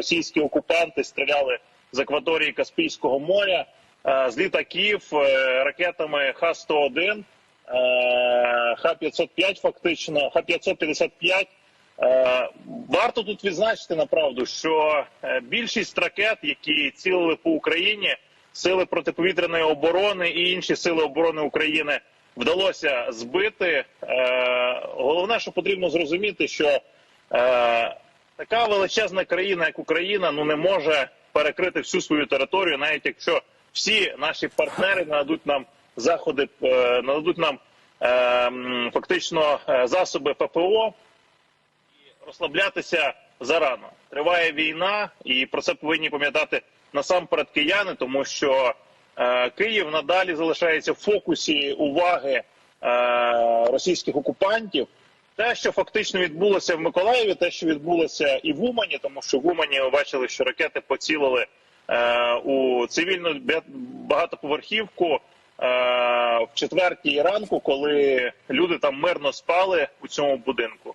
російські окупанти стріляли з акваторії Каспійського моря е, з літаків е, ракетами Х-101, е, Х-505 фактично, Х-555. Е, Варто тут відзначити направду, що більшість ракет, які цілили по Україні, сили протиповітряної оборони і інші сили оборони України вдалося збити. Головне, що потрібно зрозуміти, що така величезна країна, як Україна, ну не може перекрити всю свою територію, навіть якщо всі наші партнери нададуть нам заходи, е, нададуть нам е, фактично е, засоби ППО і розслаблятися зарано. Триває війна, і про це повинні пам'ятати насамперед кияни, тому що е, Київ надалі залишається в фокусі уваги е, російських окупантів. Те, що фактично відбулося в Миколаєві, те, що відбулося і в Умані, тому що в Умані ми бачили, що ракети поцілили е, у цивільну багатоповерхівку е, в четвертій ранку, коли люди там мирно спали у цьому будинку.